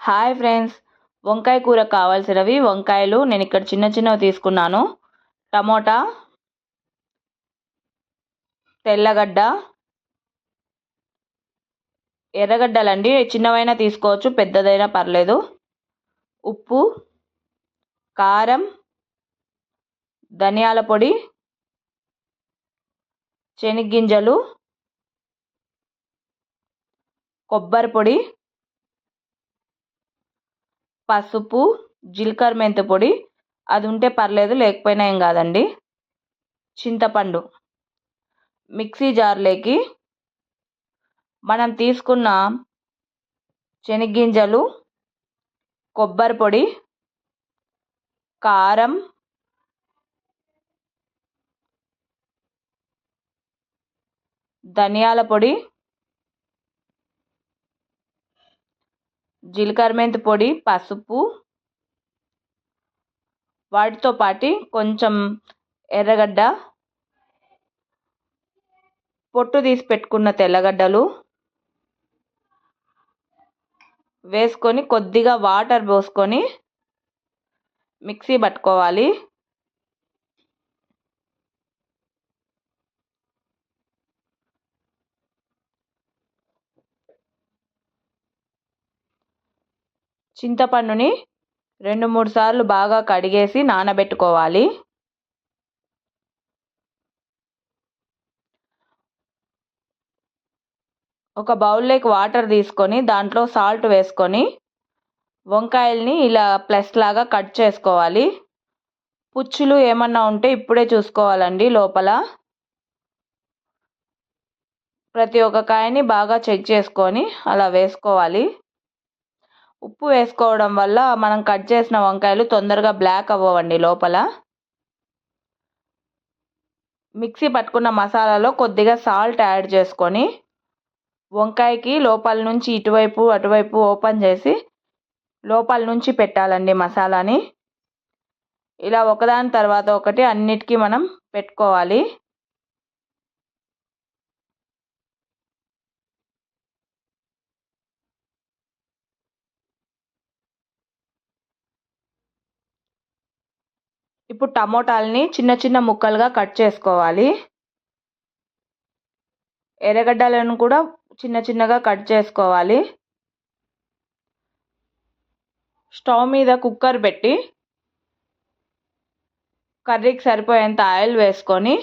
Hi friends. వంకాయ కూర కావాల్సినవి వంకాయలు నేను ఇక్కడ చిన్న చిన్నవి తీసుకున్నాను. టమోటా తెల్లగడ్డ ఎర్రగడ్డలండి. చిన్నవైనా తీసుకోవచ్చు పెద్దదైనా పర్లేదు. ఉప్పు కారం ధనియాల పొడి శనగ్గింజలు కొబ్బరి పొడి పసుపు జీలకర్ర మెంతి పొడి. అది ఉంటే పర్లేదు లేకపోయినా ఏం కాదండి. చింతపండు. మిక్సీ జార్లోకి మనం తీసుకున్న శనగ్గింజలు కొబ్బరి పొడి కారం ధనియాల పొడి జీలకర్ర మెంతి పొడి పసుపు. వాటితో పాటి కొంచెం ఎర్రగడ్డ. పొట్టు తీసి పెట్టుకున్న తెల్లగడ్డలు. వేసుకొని కొద్దిగా వాటర్ పోసుకొని మిక్సీ పట్టుకోవాలి. చింతపండుని రెండు మూడు సార్లు బాగా కడిగేసి నానబెట్టుకోవాలి. ఒక బౌల్లోకి వాటర్ తీసుకొని దాంట్లో సాల్ట్ వేసుకొని వంకాయల్ని ఇలా ప్లస్ లాగా కట్ చేసుకోవాలి. పుచ్చులు ఏమన్నా ఉంటే ఇప్పుడే చూసుకోవాలండి లోపల. ప్రతి ఒక్క కాయని బాగా చెక్ చేసుకొని అలా వేసుకోవాలి. ఉప్పు వేసుకోవడం వల్ల మనం కట్ చేసిన వంకాయలు తొందరగా బ్లాక్ అవ్వవండి లోపల. మిక్సీ పట్టుకున్న మసాలాలో కొద్దిగా సాల్ట్ యాడ్ చేసుకొని వంకాయకి లోపల నుంచి ఇటువైపు అటువైపు ఓపెన్ చేసి లోపల నుంచి పెట్టాలండి మసాలాని. ఇలా ఒకదాని తర్వాత ఒకటి అన్నిటికీ మనం పెట్టుకోవాలి. ఇప్పుడు టమోటాలని చిన్న చిన్న ముక్కలుగా కట్ చేసుకోవాలి. ఎర్రగడ్డలను కూడా చిన్న చిన్నగా కట్ చేసుకోవాలి. స్టవ్ మీద కుక్కర్ పెట్టి కర్రీకి సరిపోయేంత ఆయిల్ వేసుకొని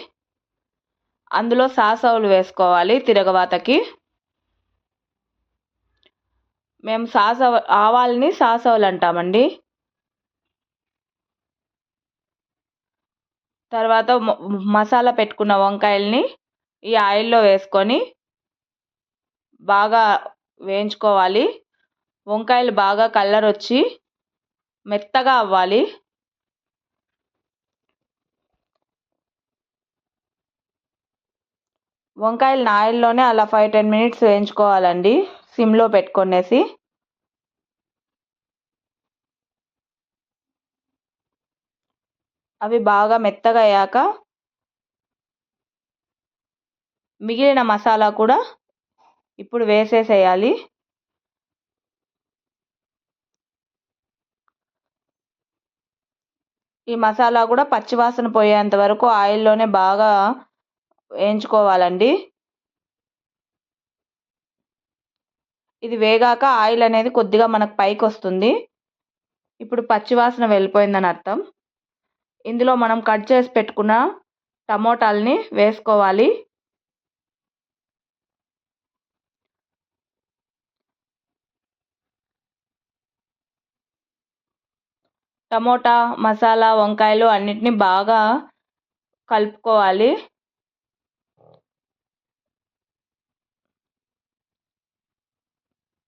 అందులో సాసవులు వేసుకోవాలి తిరగవాతకి. మేము సాసవ ఆవాల్ని సాసవులు అంటామండి. తర్వాత మసాలా పెట్టుకున్న వంకాయల్ని ఈ ఆయిల్లో వేసుకొని బాగా వేయించుకోవాలి. వంకాయలు బాగా కలర్ వచ్చి మెత్తగా అవ్వాలి. వంకాయలు ఆయిల్లోనే అలా ఫైవ్ టెన్ మినిట్స్ వేయించుకోవాలండి. సిమ్లో పెట్టుకునేసి. అవి బాగా మెత్తగా అయ్యాక మిగిలిన మసాలా కూడా ఇప్పుడు వేసేసేయాలి. ఈ మసాలా కూడా పచ్చివాసన పోయేంత వరకు ఆయిల్లోనే బాగా వేయించుకోవాలండి. ఇది వేగాక ఆయిల్ అనేది కొద్దిగా మనకు పైకి వస్తుంది ఇప్పుడు పచ్చివాసన వెళ్ళిపోయిందని అర్థం. ఇందులో మనం కట్ చేసి పెట్టుకున్న టమోటాలని వేసుకోవాలి. టమోటా మసాలా వంకాయలు అన్నిటినీ బాగా కలుపుకోవాలి.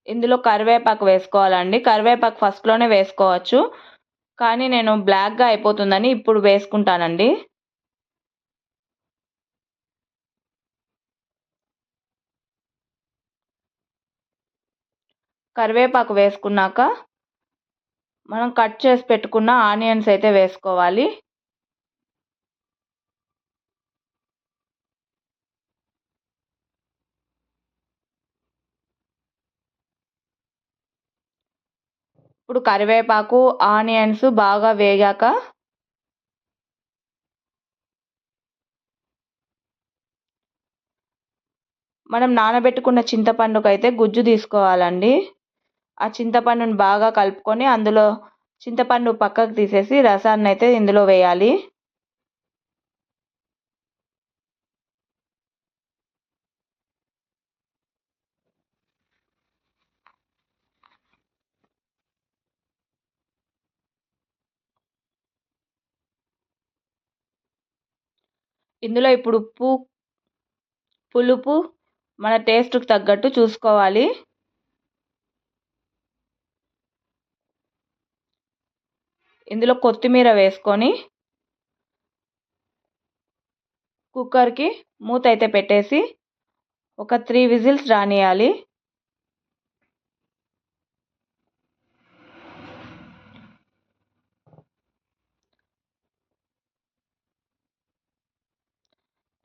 ఇందులో కరివేపాకు వేసుకోవాలండి. కరివేపాకు ఫస్ట్లోనే వేసుకోవచ్చు. కానీ నేను బ్లాక్గా అయిపోతుందని ఇప్పుడు వేసుకుంటానండి. కరివేపాకు వేసుకున్నాక మనం కట్ చేసి పెట్టుకున్న ఆనియన్స్ అయితే వేసుకోవాలి. ఇప్పుడు కరివేపాకు ఆనియన్స్ బాగా వేగాక మనం నానబెట్టుకున్న చింతపండుకు అయితే గుజ్జు తీసుకోవాలండి. ఆ చింతపండుని బాగా కలుపుకొని అందులో చింతపండు పక్కకు తీసేసి రసాన్ని అయితే ఇందులో వేయాలి. ఇందులో ఇప్పుడు ఉప్పు పులుపు మన టేస్ట్కి తగ్గట్టు చూసుకోవాలి. ఇందులో కొత్తిమీర వేసుకొని కుక్కర్కి మూత అయితే పెట్టేసి ఒక త్రీ విజిల్స్ రానియాలి.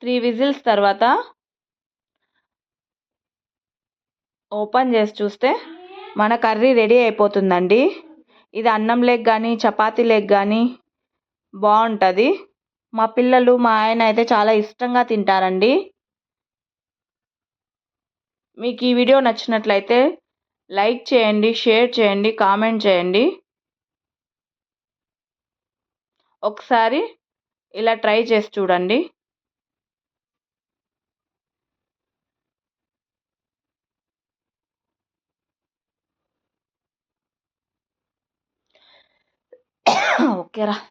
త్రీ విజిల్స్ తర్వాత ఓపెన్ చేసి చూస్తే మన కర్రీ రెడీ అయిపోతుందండి. ఇది అన్నం లేక్ కానీ చపాతీ లేక్ కానీ బాగుంటుంది. మా పిల్లలు మా ఆయన అయితే చాలా ఇష్టంగా తింటారండి. మీకు ఈ వీడియో నచ్చినట్లయితే లైక్ చేయండి షేర్ చేయండి కామెంట్ చేయండి. ఒకసారి ఇలా ట్రై చేసి చూడండి. 어깨라.